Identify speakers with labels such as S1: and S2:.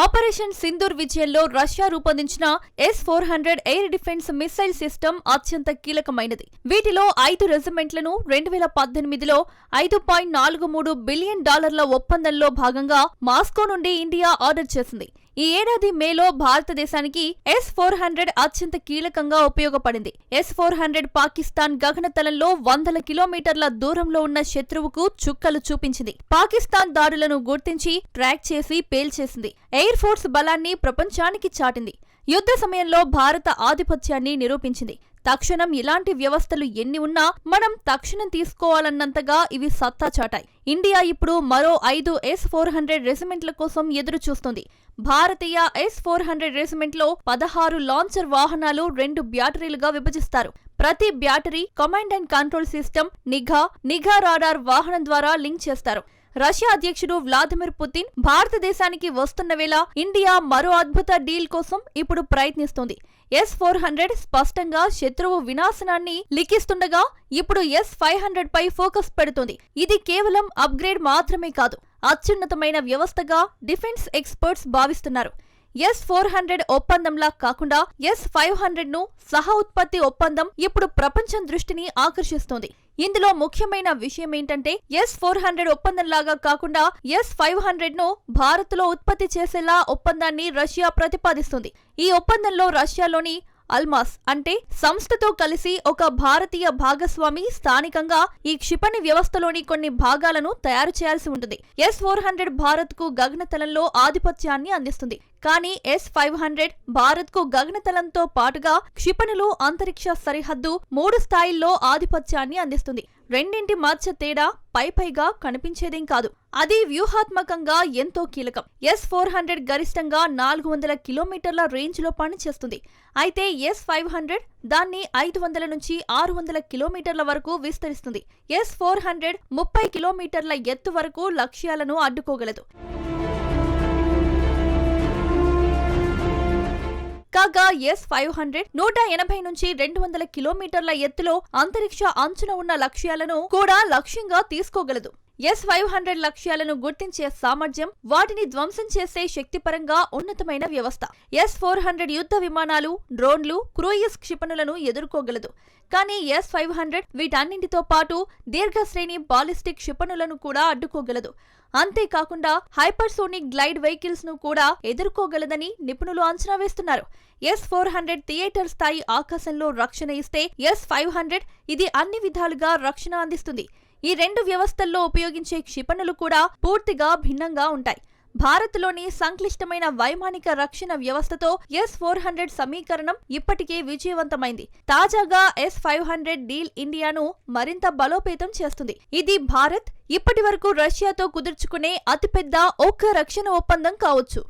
S1: Operation Sindoor విజయంలో Russia రూపొందించిన S four hundred air defence missile system అత్యంత కీలకమైనది. వీటిలో ఐదు రెజిమెంట్లను రెండు వేల పద్దెనిమిదిలో ఐదు పాయింట్ నాలుగు మూడు బిలియన్ డాలర్ల ఒప్పందంలో భాగంగా మాస్కో నుండి ఇండియా ఆర్డర్ చేసింది. ఈ ఏడాది మేలో భారతదేశానికి ఎస్ ఫోర్ హండ్రెడ్ అత్యంత కీలకంగా ఉపయోగపడింది. ఎస్ ఫోర్ హండ్రెడ్ పాకిస్తాన్ గగనతలంలో వందల కిలోమీటర్ల దూరంలో ఉన్న శత్రువుకు చుక్కలు చూపించింది. పాకిస్తాన్ దాడులను గుర్తించి ట్రాక్ చేసి పేల్చేసింది. ఎయిర్ ఫోర్స్ బలాన్ని ప్రపంచానికి చాటింది. యుద్ధ సమయంలో భారత ఆధిపత్యాన్ని నిరూపించింది. తక్షణం ఇలాంటి వ్యవస్థలు ఎన్ని ఉన్నా మనం తక్షణం తీసుకోవాలన్నంతగా ఇవి సత్తా చాటాయి. ఇండియా ఇప్పుడు మరో ఐదు ఎస్ ఫోర్ హండ్రెడ్ రెజిమెంట్ల కోసం ఎదురు చూస్తుంది భారతీయ ఎస్ ఫోర్ హండ్రెడ్ రెసిమెంట్లో పదహారు లాంచర్ వాహనాలు రెండు బ్యాటరీలుగా విభజిస్తారు. ప్రతి battery command and control system నిఘా నిఘా రాడార్ వాహనం ద్వారా లింక్ చేస్తారు. రష్యా అధ్యక్షుడు వ్లాదిమిర్ పుతిన్ భారతదేశానికి వస్తున్న వేళ ఇండియా మరో అద్భుత డీల్ కోసం ఇప్పుడు ప్రయత్నిస్తోంది. ఎస్ ఫోర్ హండ్రెడ్ స్పష్టంగా శత్రువు వినాశనాన్ని లిఖిస్తుండగా ఇప్పుడు ఎస్ ఫైవ్ హండ్రెడ్ పై ఫోకస్ పెడుతుంది. ఇది కేవలం అప్గ్రేడ్ మాత్రమే కాదు అత్యున్నతమైన వ్యవస్థగా డిఫెన్స్ ఎక్స్పర్ట్స్ భావిస్తున్నారు. ఎస్ ఫోర్ హండ్రెడ్ ఒప్పందంలా కాకుండా ఎస్ ఫైవ్ హండ్రెడ్ను సహ ఉత్పత్తి ఒప్పందం ఇప్పుడు ప్రపంచం దృష్టిని ఆకర్షిస్తోంది. ఇందులో ముఖ్యమైన విషయం ఏంటంటే ఎస్ ఫోర్ హండ్రెడ్ ఒప్పందంలాగా కాకుండా ఎస్ ఫైవ్ హండ్రెడ్ను భారత్లో ఉత్పత్తి చేసేలా ఒప్పందాన్ని రష్యా ప్రతిపాదిస్తుంది. ఈ ఒప్పందంలో రష్యాలోని అల్మాస్ అంటే సంస్థతో కలిసి ఒక భారతీయ భాగస్వామి స్థానికంగా ఈ క్షిపణి వ్యవస్థలోని కొన్ని భాగాలను తయారు చేయాల్సి ఉంటుంది. ఎస్ ఫోర్ హండ్రెడ్ భారత్కు గగనతలంలో ఆధిపత్యాన్ని అందిస్తుంది. కానీ ఎస్ ఫైవ్ హండ్రెడ్ భారత్కు గగనతలంతో పాటుగా క్షిపణులు అంతరిక్ష సరిహద్దు మూడు స్థాయిల్లో ఆధిపత్యాన్ని అందిస్తుంది. రెండింటి మధ్య తేడా పై పైగా కనిపించేదేం కాదు. అది వ్యూహాత్మకంగా ఎంతో కీలకం. ఎస్ ఫోర్ హండ్రెడ్ గరిష్టంగా నాలుగు వందల కిలోమీటర్ల రేంజ్లో పనిచేస్తుంది. అయితే ఎస్ ఫైవ్ హండ్రెడ్ దాన్ని ఐదు వందల నుంచి ఆరు వందల కిలోమీటర్ల వరకు విస్తరిస్తుంది. ఎస్ ఫోర్ హండ్రెడ్ ముప్పై కిలోమీటర్ల ఎత్తు వరకు లక్ష్యాలను అడ్డుకోగలదు. కాగా ఎస్ ఫైవ్ హండ్రెడ్ నూట ఎనభై నుంచి రెండు వందల కిలోమీటర్ల ఎత్తులో అంతరిక్ష అంచున ఉన్న లక్ష్యాలను కూడా లక్ష్యంగా తీసుకోగలదు. ఎస్ ఫైవ్ హండ్రెడ్ లక్ష్యాలను గుర్తించే సామర్థ్యం వాటిని ధ్వంసం చేసే శక్తిపరంగా ఉన్నతమైన వ్యవస్థ. ఎస్ ఫోర్ హండ్రెడ్ యుద్ధ విమానాలు డ్రోన్లు క్రూయిస్ క్షిపణులను ఎదుర్కోగలదు. కానీ ఎస్ ఫైవ్ హండ్రెడ్ వీటన్నింటితో పాటు దీర్ఘశ్రేణి బాలిస్టిక్ క్షిపణులను కూడా అడ్డుకోగలదు. అంతేకాకుండా హైపర్సోనిక్ గ్లైడ్ వెహికల్స్ను కూడా ఎదుర్కోగలదని నిపుణులు అంచనా వేస్తున్నారు. ఎస్ ఫోర్ హండ్రెడ్ థియేటర్ స్థాయి ఆకాశంలో రక్షణ ఇస్తే ఎస్ ఫైవ్ హండ్రెడ్ ఇది అన్ని విధాలుగా రక్షణ అందిస్తుంది. ఈ రెండు వ్యవస్థల్లో ఉపయోగించే క్షిపణులు కూడా పూర్తిగా భిన్నంగా ఉంటాయి. భారత్లోని సంక్లిష్టమైన వైమానిక రక్షణ వ్యవస్థతో ఎస్ ఫోర్ హండ్రెడ్ సమీకరణం ఇప్పటికే విజయవంతమైంది. తాజాగా ఎస్ ఫైవ్ హండ్రెడ్ డీల్ ఇండియాను మరింత బలోపేతం చేస్తుంది. ఇది భారత్ ఇప్పటి వరకు రష్యాతో కుదుర్చుకునే అతిపెద్ద ఒక్క రక్షణ ఒప్పందం కావచ్చు.